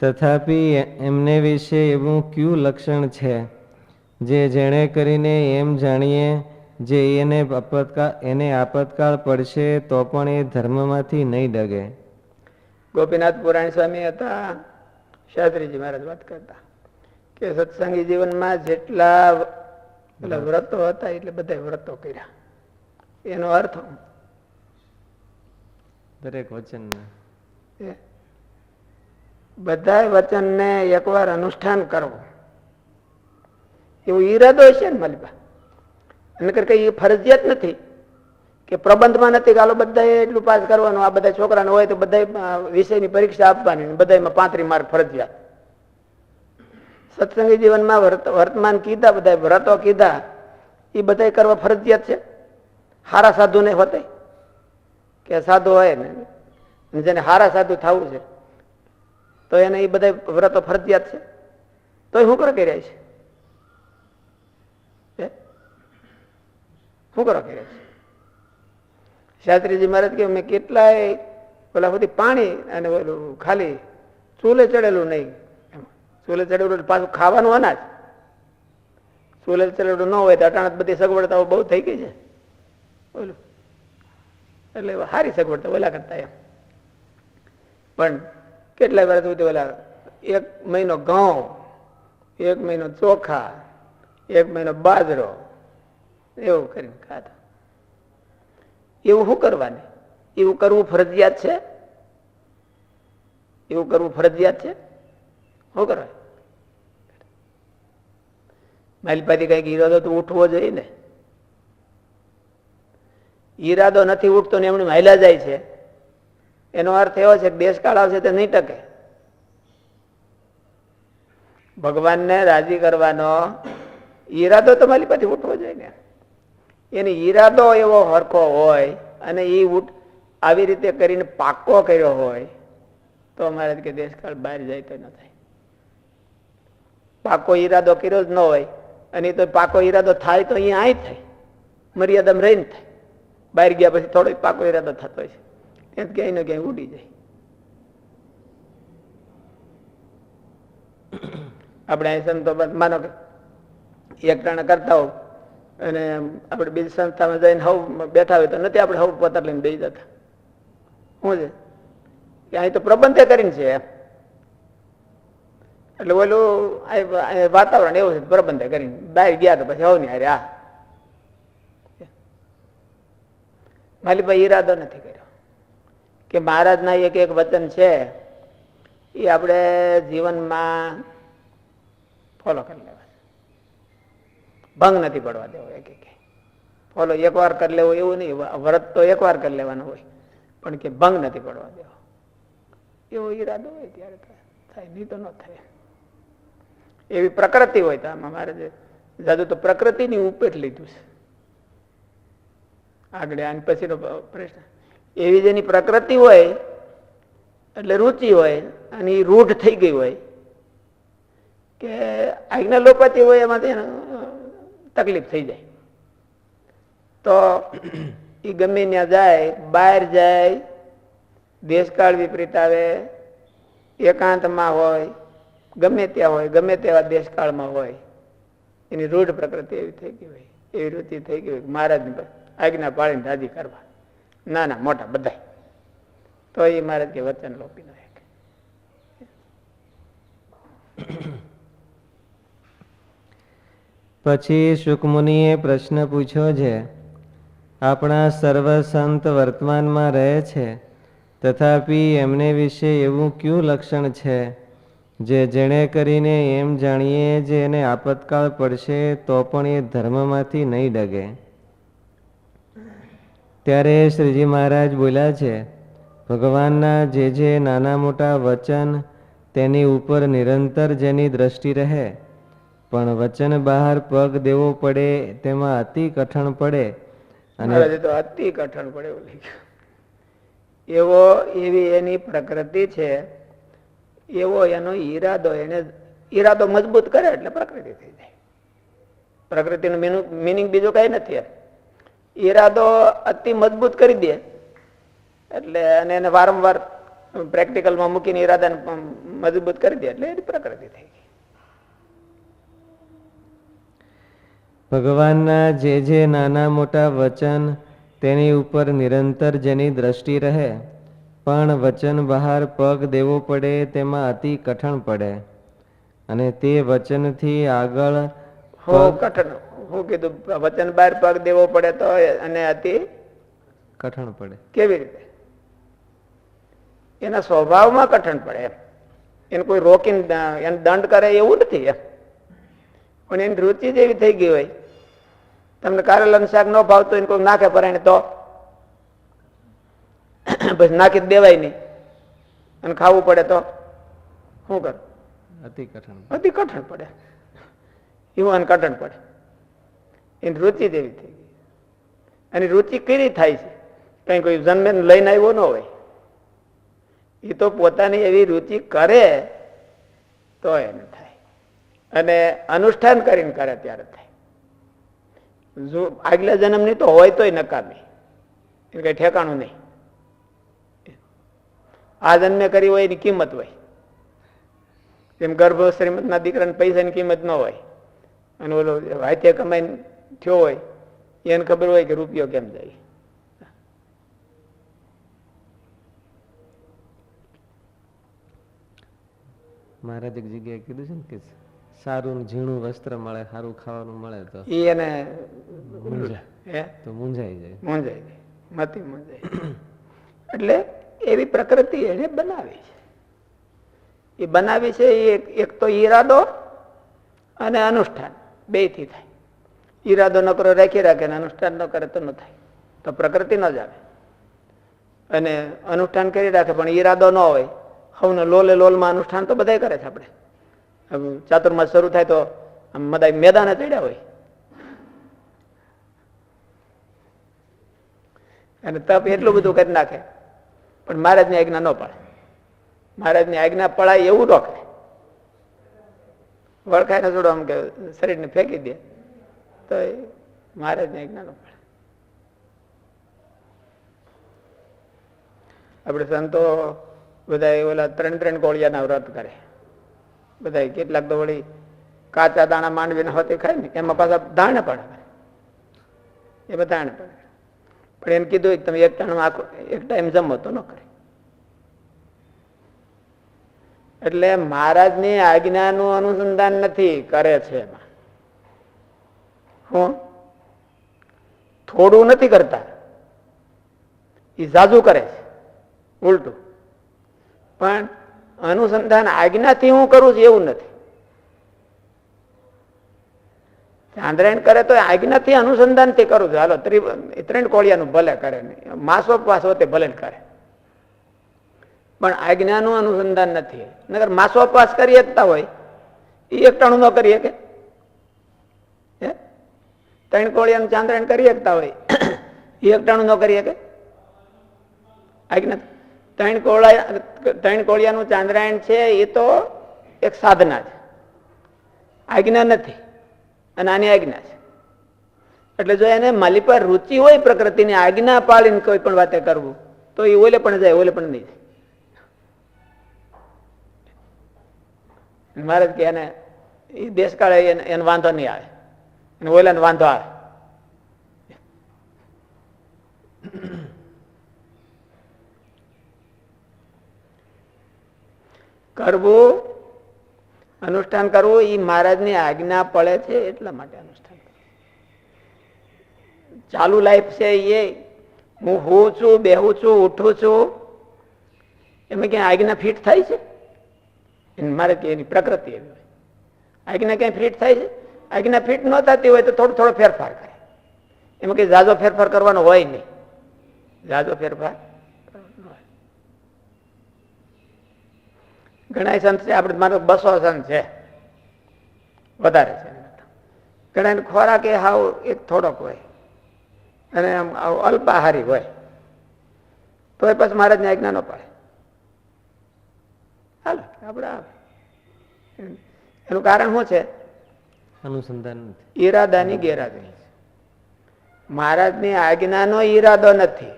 તથાપિ એમને વિશે એવું કયું લક્ષણ છે? જે જેણે કરીને એમ જાણીએ જે એને આપતકાળ એને આપતકાળ પડશે તો પણ એ ધર્મમાંથી નહીં ડગે. ગોપીનાથ પુરાણી સ્વામી હતા. શાસ્ત્રીજી મહારાજ વાત કરતા કે સત્સંગી જીવનમાં જેટલા પેલા વ્રતો હતા એટલે બધા વ્રતો કર્યા. એનો અર્થ દરેક વચન એ બધા વચનને એકવાર અનુષ્ઠાન કરવું. એવું ઈરાદો છે ને માલિબા. અને કઈ એ ફરજિયાત નથી કે પ્રબંધમાં નથી કે બધાએ એટલું પાસ કરવાનું, આ બધા છોકરાને હોય તો બધા વિષયની પરીક્ષા આપવાની બધામાં પાંત્રી માર્ક ફરજિયાત. સત્સંગી જીવનમાં વર્તમાન કીધા બધા વ્રતો કીધા એ બધા કરવા ફરજિયાત છે. હારા સાધુ ને હોતે. કે સાધુ હોય ને, જેને હારા સાધુ થવું છે. તો એને એ બધા વ્રતો ફરજિયાત છે? તો શું કરો કર્યા છે? શું કરો કર્યા છે? શાસ્ત્રીજી મહારાજ કે મેં કેટલાય પેલા બધી પાણી અને ઓલું ખાલી ચૂલે ચડેલું નહીં. ચૂલે ચડેલું પાછું ખાવાનું અનાજ. ચૂલે ચડેલું ન હોય તો અટાણત બધી સગવડતાઓ બહુ થઈ ગઈ છે. બોલું એટલે સારી સગવડતા ઓલા કરતા એમ. પણ કેટલાય વર્ષ સુધી ઓલા એક મહિનો ઘઉં, એક મહિનો ચોખા, એક મહિનો બાજરો, એવું કરીને ખાતા એવું શું કરવાનું? એવું કરવું ફરજિયાત છે? એવું કરવું ફરજિયાત છે? શું કરવાય માલિપાથી કંઈક ઈરાદો તો ઉઠવો જોઈએ ને. ઈરાદો નથી ઉઠતો ને એમણે માયલા જાય છે. એનો અર્થ એવો છે દેશકાળ આવશે તે નહીં ટકે. ભગવાનને રાજી કરવાનો ઈરાદો તમારી માલિપાથી ઉઠવો જોઈએ ને. એની ઈરાદો એવો હરખો હોય અને એ ઉઠ આવી રીતે કરીને પાકો કર્યો હોય, તો અમારે કે દેશકાળ બહાર જાય તો ન થાય. પાકો ઈરાદો કર્યો જ ન હોય, અને તો પાકો ઈરાદો થાય તો અહીંયા આય થાય. મર્યાદામાં રહીને થાય. બહાર ગયા પછી થોડો પાકો ઈરાદો થતો હોય છે. ત્યાં ક્યાંય ને ક્યાંય ઉડી જાય. આપણે અહીં સંતો માનો કે એક ટાણા કરતા હોવ અને આપણે બીજી સંસ્થામાં જઈને હવ બેઠા હોય તો નથી આપણે હવ પતર લઈને બેસી જતા. શું છે? કે અહીં તો પ્રબંધે કરીને છે એટલે ઓલું વાતાવરણ એવું છે, પ્રબંધે કરીને. બહાર ગયા તો પછી હવ નહીં અરે આ. માલી ભાઈ ઈરાદો નથી કર્યો. કે મહારાજના એક એક વચન છે, એ આપણે જીવનમાં ફોલો કરી લેવા ભંગ નથી પડવા દેવો એક એક. ફોલો એકવાર કરી લેવો એવું નહીં, વ્રત તો એકવાર કરી લેવાનું હોય, પણ કે ભંગ નથી પડવા દેવો. એવો ઈરાદો હોય ત્યારે થાય. નહીં તો ન થાય. એવી પ્રકૃતિ હોય તો આમાં મારે જાદુ તો પ્રકૃતિની ઉપેટ લીધું છે. આગળ આની પછીનો પ્રશ્ન. એવી જેની પ્રકૃતિ હોય, એટલે રુચિ હોય, અને રૂઢ થઈ ગઈ હોય. કે આજ્ઞાલોપતિ હોય એમાંથી તકલીફ થઈ જાય. તો એ ગમે ત્યાં જાય, બહાર જાય દેશકાળ વિપરીત આવે, એકાંતમાં હોય, ગમે ત્યાં હોય, ગમે તેવા દેશકાળમાં હોય, એની રૂઢ પ્રકૃતિ એવી થઈ ગઈ હોય, એવી રૂચિ થઈ ગઈ હોય મહારાજની આજ્ઞા પાળીને રાજી કરવા. નાના મોટા બધા તો એ મહારાજ કે વચન લોપી નો પછી શુકમુનિએ પ્રશ્ન પૂછ્યો છે, આપણા સર્વ સંત વર્તમાનમાં રહે છે? તથાપિ એમને વિશે એવું કયું લક્ષણ છે? જે જેણે કરીને એમ જાણીએ જે એને આપતકાળ પડશે તો પણ એ ધર્મમાંથી નહીં ડગે. ત્યારે શ્રીજી મહારાજ બોલ્યા છે, ભગવાનના જે જે નાના મોટા વચન તેની ઉપર નિરંતર જેની દ્રષ્ટિ રહે, પણ વચન બહાર પગ દેવો પડે તેમાં અતિ કઠણ પડે અને અતિ કઠણ પડે એવો એવી એની પ્રકૃતિ છે, એવો એનો ઈરાદો, એને ઈરાદો મજબૂત કરે એટલે પ્રકૃતિ થઈ જાય. પ્રકૃતિનું મિનિંગ બીજું કઈ નથી ઈરાદો અતિ મજબૂત કરી દે. એટલે અને એને વારંવાર પ્રેક્ટિકલમાં મૂકીને ઈરાદાને મજબૂત કરી દે એટલે એની પ્રકૃતિ થઈ ગઈ. ભગવાનના જે જે નાના મોટા વચન તેની ઉપર નિરંતર જેની દ્રષ્ટિ રહે પણ વચન બહાર પગ દેવો પડે તેમાં અતિ કઠણ પડે. અને તે વચનથી આગળ હો કઠણ. હું કીધું વચન બહાર પગ દેવો પડે તો અને અતિ કઠણ પડે. કેવી રીતે? એના સ્વભાવમાં કઠણ પડે એમ. એને કોઈ રોકીને એને દંડ કરે એવું નથી એમ. પણ એની રુચિ જેવી થઈ ગઈ હોય. તમને કારેલાનું શાક ન ભાવતું એને કોઈ નાખે પરાયણ તો? પછી નાખી દેવાય નહીં. અને ખાવું પડે તો? શું કર? અતિ કઠણ અતિ કઠણ પડે. એવું અને કઠણ પડે. એની રુચિ જ થઈ ગઈ. અને રુચિ કેવી થાય છે? કઈ કોઈ જન્મે લઈને આવ્યો ન હોય. એ તો પોતાની એવી રુચિ કરે તો એને થાય. અને અનુષ્ઠાન કરીને કરે ત્યારે થાય. જો આગલા જન્મની તો હોય તોય નકામી. એને કઈ ઠેકાણું નહીં. આ જન્મે કરી હોય એની કિંમત હોય. એમ ગર્ભ શ્રીમંતના દીકરાને પૈસાની કિંમત ન હોય. અને ઓલો હાથે કમાઈને થયો હોય એને ખબર હોય કે રૂપિયો કેમ જાય. મહારાજ એક જગ્યાએ કીધું છે ને કે સારું ઝીણું વસ્ત્ર મળે સારું ખાવાનું મળે તો એ એને તો મૂંઝાઈ જાય. મૂંઝાઈ જાય. મતી મૂંઝાઈ એટલે એવી પ્રકૃતિ એને બનાવી છે. એ બનાવી છે એક તો ઈરાદો અને અનુષ્ઠાન બેથી થાય. ઈરાદો ન કરો, રાખી રાખે ને અનુષ્ઠાન ન કરે તો ન થાય. તો પ્રકૃતિ ન જ આવે અને અનુષ્ઠાન કરી રાખે, પણ ઈરાદો ન હોય. હવને લોલે લોલમાં અનુષ્ઠાન તો બધાય કરે છે આપણે. ચાતુર્માસ શરૂ થાય તો આમ બધા મેદાને ચડ્યા હોય. અને તપ એટલું બધું કરી નાખે. પણ મહારાજની આજ્ઞા ન પાડે મહારાજની આજ્ઞા પડાય એવું રોકે વળખાય ને જોડો આમ કે શરીરને ફેંકી દે. તો એ મહારાજની ન આપણે સંતો બધા ઓલા ત્રણ ત્રણ કોળિયાના વ્રત કરે. બધા કેટલાક તો વળી કાચા દાણા માંડવીને હોતી ખાય ને, એમાં પાછા દાણે પણ કરે. એ બધા દાણે પણ પણ એમ કીધું તમે એક ટાણું આખો, એક ટાઈમ જમો તો ન કરે. એટલે મહારાજની આજ્ઞાનું અનુસંધાન નથી, કરે છે એમાં. હું થોડું નથી કરતા. એ જાજુ કરે છે. ઉલટું. પણ અનુસંધાન આજ્ઞાથી હું કરું છું એવું નથી. ચાંદ્રાયણ કરે તો આજ્ઞાથી અનુસંધાનથી કરું છું. હાલો, ત્રિ ત્રણ કોળિયાનું ભલે કરે નહીં પાસો હોતે ભલે કરે. પણ આજ્ઞાનું અનુસંધાન નથી. નગર માસોપવાસ કરી શકતા હોય. એ એકટાણું ન કરી શકે. ત્રણ કોળિયાનું ચાંદ્રણ કરી શકતા હોય. એ એકટાણું ન કરી શકે? આજ્ઞા ત્રણ કોળા, ત્રણ કોળિયાનું ચાંદ્રાયણ છે એ તો એક સાધના છે. આજ્ઞા નથી અને આની આજ્ઞા છે. એટલે જો એને માલી પર રુચિ હોય પ્રકૃતિની, આજ્ઞા પાડીને કોઈ પણ વાતે કરવું, તો એ ઓલે પણ જાય, ઓલે પણ નહીં જાય. મહારાજ કે એને એ દેશકાળે એને વાંધો નહીં આવે. અને ઓલાને વાંધો આવે કરવું અનુષ્ઠાન કરવું એ મહારાજની આજ્ઞા પડે છે એટલા માટે અનુષ્ઠાન ચાલુ લાઈફ છે એ હું હું છું બેહું છું ઉઠું છું એમાં ક્યાં આજ્ઞા ફિટ થાય છે મારે એની પ્રકૃતિ એવી આજ્ઞા ક્યાંય ફિટ થાય છે આજ્ઞા ફિટ ન થતી હોય તો થોડો થોડો ફેરફાર કરે એમાં કઈ ઝાઝો ફેરફાર કરવાનો હોય નહીં. ઝાઝો ફેરફાર. ઘણા સંત છે, આપણે મારો બસો સંત છે. વધારે છે. ઘણા ખોરાક એ હાવ એક થોડોક હોય. અને આમ અલ્પાહારી હોય. તો એ પછી મહારાજને આજ્ઞા ન પડે. હાલો, આપણે આવે. એનું કારણ શું છે? અનુસંધાન નથી. ઈરાદાની ગેરહાજરી મહારાજની આજ્ઞાનો ઈરાદો નથી.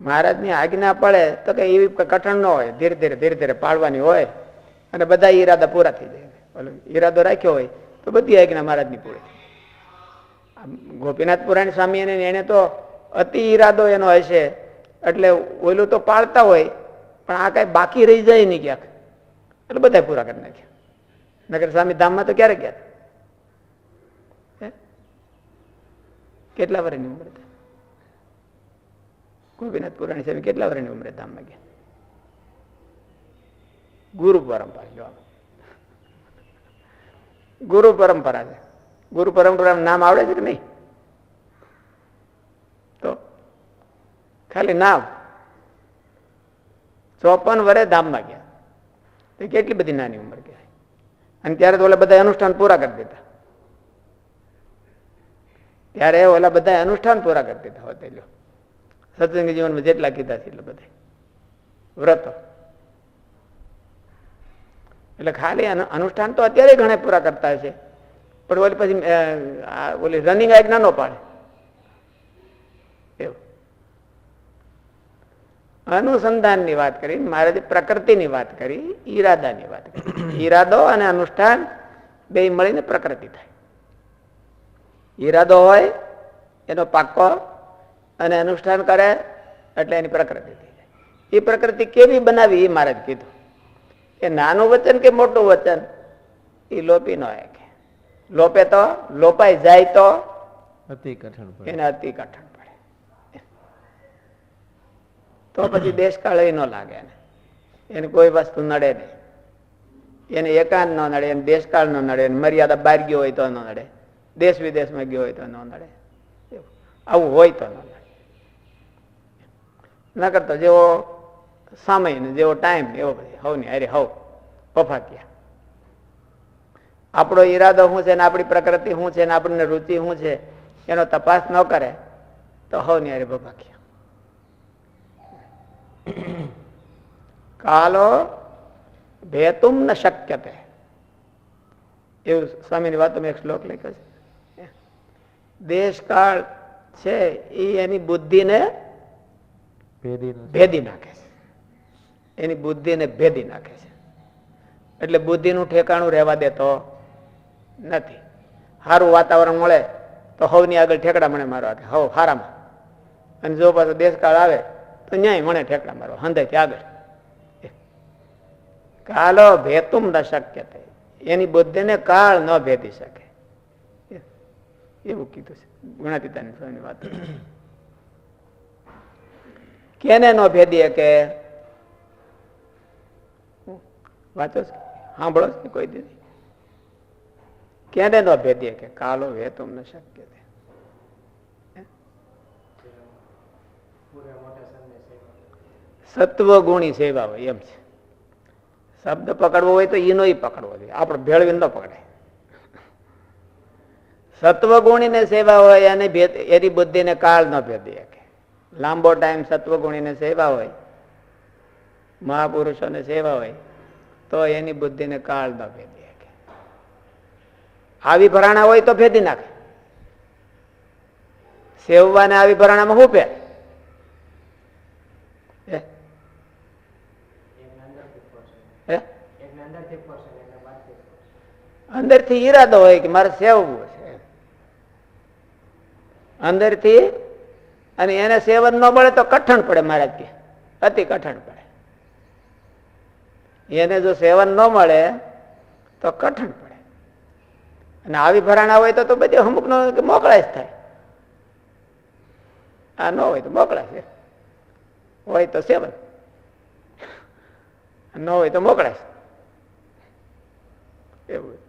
મહારાજની આજ્ઞા પડે તો કે એવી કઠણ ન હોય. ધીરે ધીરે ધીરે ધીરે પાડવાની હોય અને બધા ઈરાદા પૂરા થઈ જાય. ઈરાદો રાખ્યો હોય તો બધી આજ્ઞા મહારાજની પૂરી ગોપીનાથ પુરાણી સ્વામી એને એને તો અતિ ઈરાદો એનો હશે એટલે ઓલું તો પાળતા હોય પણ આ કઈ બાકી રહી જાય નહીં ક્યાંક. એટલે બધા પૂરા કરી નાખ્યા. નગર સ્વામી ધામમાં તો ક્યારે ગયા કેટલા વર્ષની ઉંમર થાય ગોપીનાથ પુરાણી સ્વામી કેટલા વર્ષની ઉંમરે ધામમાં ગયા? ગુરુ પરંપરા, જો ગુરુ પરંપરા છે. ગુરુ પરંપરા નામ આવડે છે કે નહીં? તો ખાલી નામ. ચોપન વરે ધામમાં ગયા. તો કેટલી બધી નાની ઉંમર કહેવાય અને ત્યારે તો ઓલા બધા અનુષ્ઠાન પૂરા કરી દીધા. ત્યારે ઓલા બધા અનુષ્ઠાન પૂરા કરી દીધા હોતે સત્સંગ જીવનમાં જેટલા કીધા છે એટલે બધા વ્રતો. એટલે ખાલી અનુષ્ઠાન તો અત્યારે ઘણા પૂરા કરતા છે પણ ઓલી પછી ઓલી રનિંગ આજ્ઞા ન પાડે એવું અનુસંધાનની વાત કરી મહારાજે પ્રકૃતિની વાત કરી ઈરાદાની વાત કરી. ઈરાદો અને અનુષ્ઠાન બે મળીને પ્રકૃતિ થાય. ઈરાદો હોય એનો પાકો અને અનુષ્ઠાન કરે એટલે એની પ્રકૃતિ થઈ જાય. એ પ્રકૃતિ કેવી બનાવી એ મહારાજ કીધું. કે નાનું વચન કે મોટું વચન? એ લોપી ન કે લોપે તો લોપાઈ જાય તો અતિ કઠણ એને અતિ કઠણ પડે તો પછી દેશકાળ ન લાગે એને. એને કોઈ વસ્તુ નડે નહીં. એને એકાંત ન નડે, એને દેશકાળ ન નડે મર્યાદા બહાર ગયો હોય તો ન નડે. દેશ વિદેશમાં ગયો હોય તો ન નડે. આવું હોય તો ન નડે. ન કરતો જેવો સમય ને જેવો ટાઈમ એવો બધી. હવ ને અરે હવ. વફાત્યા આપણો ઈરાદો શું છે ને આપણી પ્રકૃતિ શું છે ને આપણને રુચિ શું છે એનો તપાસ ન કરે તો હવ ને અરે બફાક્યા કાલો ભેતુમ ન શક્યતે એવું સ્વામીની વાતોમાં એક શ્લોક લખ્યો છે। દેશકાળ છે એ એની બુદ્ધિને ભેદી ભેદી નાખે છે એની બુદ્ધિને ભેદી નાખે છે એટલે બુદ્ધિનું ઠેકાણું રહેવા દેતો નથી। સારું વાતાવરણ મળે તો હવની આગળ ઠેકડા મને મારવા કે હવ હારામાં। અને જો પાછો દેશકાળ આવે તો મને ઠેકડા મારવા. હંધાઈથી આગળ. કાલો ભેતુમ ન શક્ય થાય એની બુદ્ધિને કાળ ન ભેદી શકે. એવું કીધું છે. ગુણાતીતાની સ્વામીની વાત. કેને ન ભેદી કે વાંચો છો? સાંભળો છો? કોઈ દી કેને ન ભેદીએ કે કાલો વેતુમ ન શક્ય છે સત્વ ગુણી સેવા હોય, એમ છે. શબ્દ પકડવો હોય તો એનો પકડવો જોઈએ. આપણે ભેળવી ન પકડાય. સત્વગુણીને સેવા હોય અને એની બુદ્ધિને કાળ ન ભેદી શકે. લાંબો ટાઈમ સત્વગુણીને સેવા હોય, મહાપુરુષોને સેવા હોય, તો એની બુદ્ધિને કાળ ન ભેદી શકે. આવી ભરાણા હોય તો ભેદી નાખે. સેવવાને આવી ભરાણામાં શું ફેર હે? અંદરથી ઈરાદો હોય કે મારે સેવવું છે અંદરથી અને એને સેવન ન મળે તો કઠણ પડે મહારાજ કે અતિ કઠણ પડે. એને જો સેવન ન મળે તો કઠણ પડે. અને આવી ભરાણા હોય તો બધી અમુક નો મોકળાશ થાય. આ ન હોય તો મોકળાશ. હોય તો સેવન. ન હોય તો મોકળાશ એવું